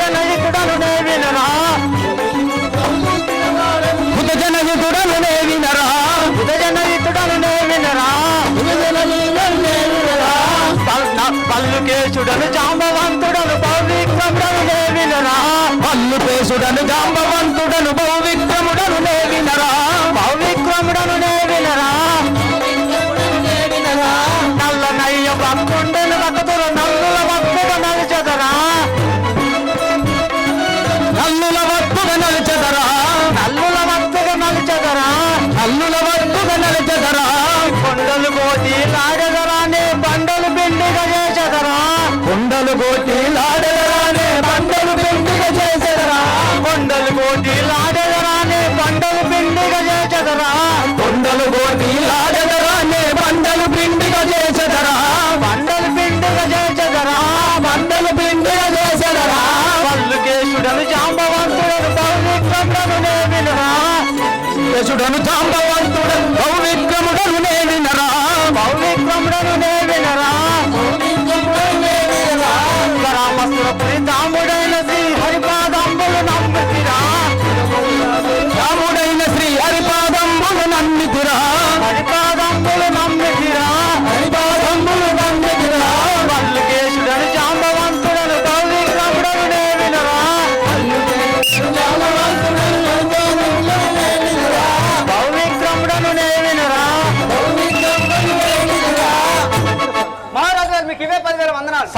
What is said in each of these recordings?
జనహితుడను నే వినరా బుధ జనహితుడను నే వినరా బుధ జనహితుడను నే వినరా పల్లుకేశుడను జాంబవంతుడను పౌవిక్రముడను వినరా పల్లు పేసుడను జాంబవంతుడను బహు పిండిగా చేసెదరా కొండలు కోటి లాడెదరానే బండలు పిండిగా చేసెదరా బండలు పిండిగా చేసెదరా బండలు పిండిగా చేసెదరా పల్లుకేశుడను జాంబవంతుడను పౌవిక్రముడను నే వినరా? యశుడను జాంబవంతుడను విక్రముడను నే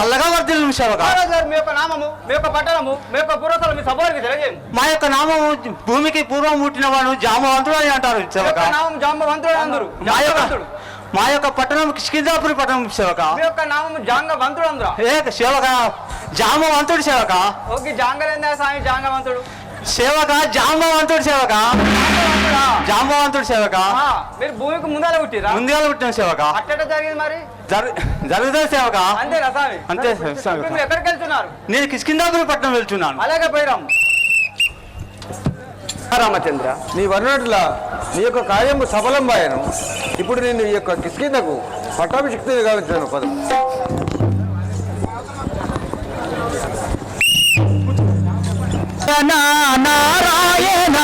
చల్లగా మహారాజు గారు మీ యొక్క నామము మీ యొక్క పట్టణము మీ యొక్క పూర్వతలు మీ సభవారికి తెలియజేయము. మా యొక్క నామము భూమికి పూర్వం పుట్టిన వాడు జామవంతుడు అని అంటారు మీ యొక్క సేవక నామం జాంబవంతుడు అందరు మా యొక్క మా యొక్క పట్టణం కిష్కిందాపురి పట్టణం సేవక మీ యొక్క నామము జాంగవంతుడు అందరు. ఏ సేవక జామవంతుడు సేవక ఓకే జాంగలేందా స్వామి జాంగవంతుడు. సేవక? జాంబవంతుడు సేవక? జాంబవంతుడు? సేవక? ఆ, మీరు భూమికి ముందర పుట్టిరా? ముందుగా పుట్టిన సేవక? అట్టట జరిగింది మరి? జరు- జరుగుతుంది సేవక? అంతేనా స్వామి? అంతే మీరు ఎక్కడికి వెళ్తున్నారు? నేను కిష్కిందాపురి పట్టణం వెళ్తున్నాను. అలాగే పోయిరాము. రామచంద్ర నీ వర్ణట్ల నీ యొక్క కార్యము సఫలంబాయను ఇప్పుడు నేను ఈ యొక్క కిష్కిందకు పట్టాభిషిక్తిని గావించాను పదం. నారాయణ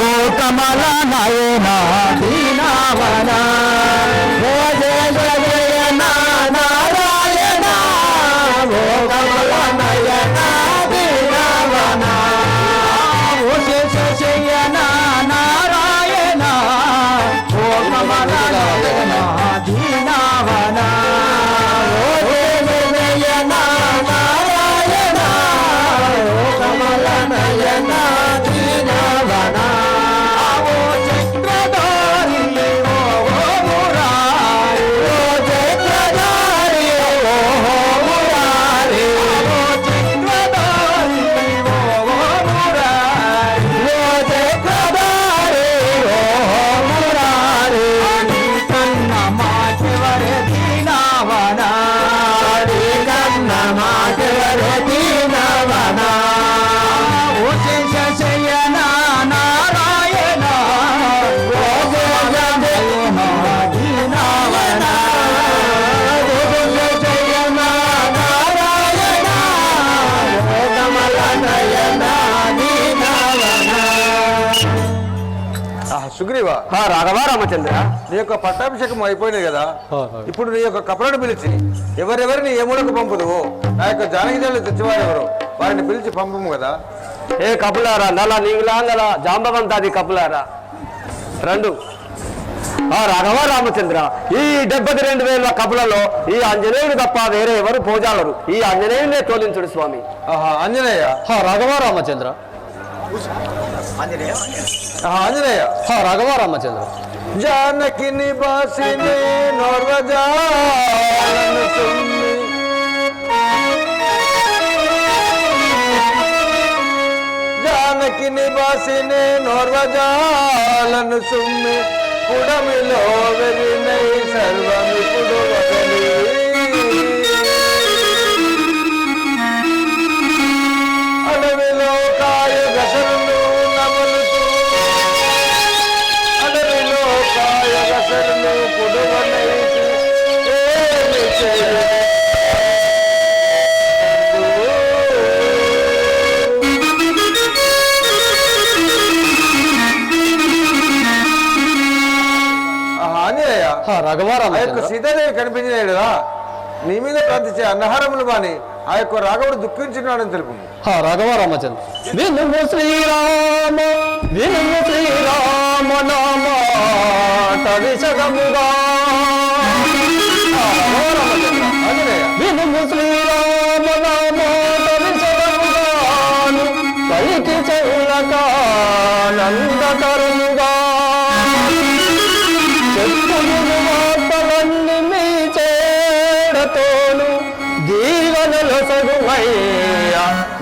ఓ కమల నయన దీనావన సుగ్రీవ? రాఘవ రామచంద్ర. నీ యొక్క పట్టాభిషేకం అయిపోయినది కదా. ఇప్పుడు నీ యొక్క కపలను పిలిచి ఎవరెవరిని ఏ మూలకు పంపుదువో? నా యొక్క జానకి తెచ్చివారు ఎవరు వారిని పిలిచి పంపము కదా. ఏ కపులారా నల నీలా నల జాంబవంతాది కపులారా? రెండు. ఆ రాఘవ రామచంద్ర ఈ డెబ్బై రెండు వేల కపులలో ఈ ఆంజనేయుడు తప్ప వేరే ఎవరు పోజాలరు? ఈ ఆంజనేయుడే తోలించుడు స్వామి. ఆహా ఆంజనేయ. రాఘవ రామచంద్ర. ఆంజనేయ రాఘవ రామచంద్ర జానకి నివాసిని నోర్వజాలను సుమ్మి జానకి నివాసిని నోర్వజాలను సుమ్మి పుడమిలో వెలినై సర్వమిపుడు వదలి యొక్క సీతాదేవి కనిపించినాయి కదా నీ మీద ప్రార్థించే అన్నహారములు మాని ఆ యొక్క రాఘవుడు దుఃఖించినాడని తెలుపు రఘవ రామచంద్ర వినుము శ్రీరామ వినుము నామ విశదముగా వినుము నామ విశదముగాను పైకి తోలు దీవనల సగుమయ్య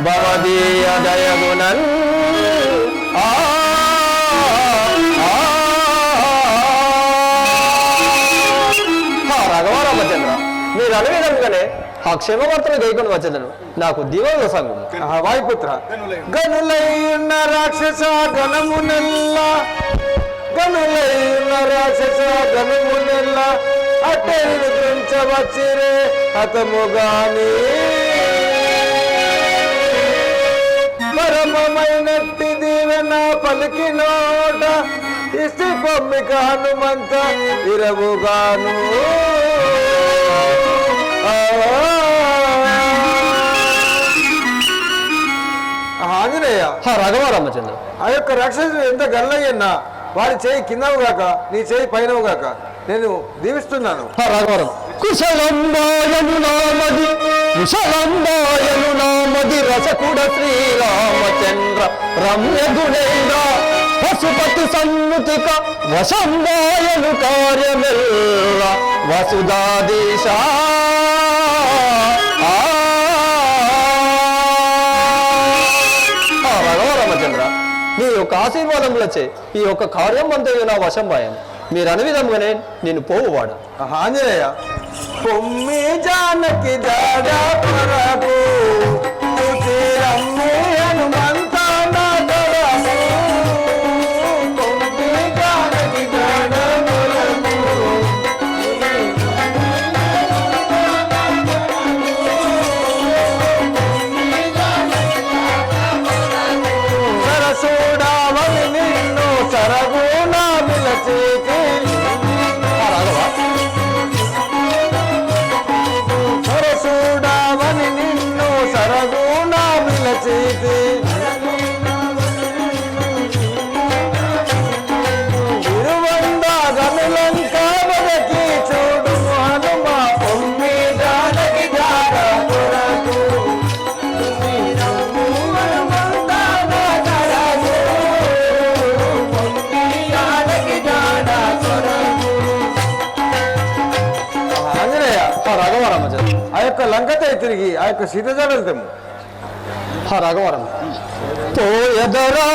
భవదీయ దయగునన్ ఆ ఆ, ఆ. రఘువరామచంద్ర మీరు అనువిధంగానే ఆ క్షేమవార్తలు గైకొని వచ్చేదను నాకు దీవన సంఘం. ఆ వాయుపుత్ర. గనులైన రాక్షస గణమునెల్ల గనులైన రాక్షస గణమునెల్ల అట్టే నిద్రించవచ్చిరే హతముగాని. పరమమైనట్టి దీవెన పలికినోట ఇసి పొమ్మిక హనుమంత ఇరవుగాను. ఆంజనేయ. ఆ రఘువరామచంద్ర ఆ యొక్క రాక్షసుడు ఎంత గల్లయ్యన్నా వాడి చేయి కిందవు గాక నీ చేయి పైనవు గాక నేను దీవిస్తున్నాను. రాఘవరం కుశలంబాయను నామది కుశలంబాయను నామది రసకుడ శ్రీరామచంద్ర రమ్య గుణేంద్ర పశుపతి సన్నుతిక వశంబాయను కార్యమెల్ల వసుదాదీశ ఆ. నీ యొక్క ఆశీర్వాదములచే ఈ యొక్క కార్యం అంతయు నా వశం మీరు అనే విధంగానే నేను పోవువాడు. ఆంజనేయ जानक जा रहा को ఆ యొక్క లంకతే తిరిగి ఆ యొక్క సీతజాడలు వెళ్తాము రాఘవరం పోయదరా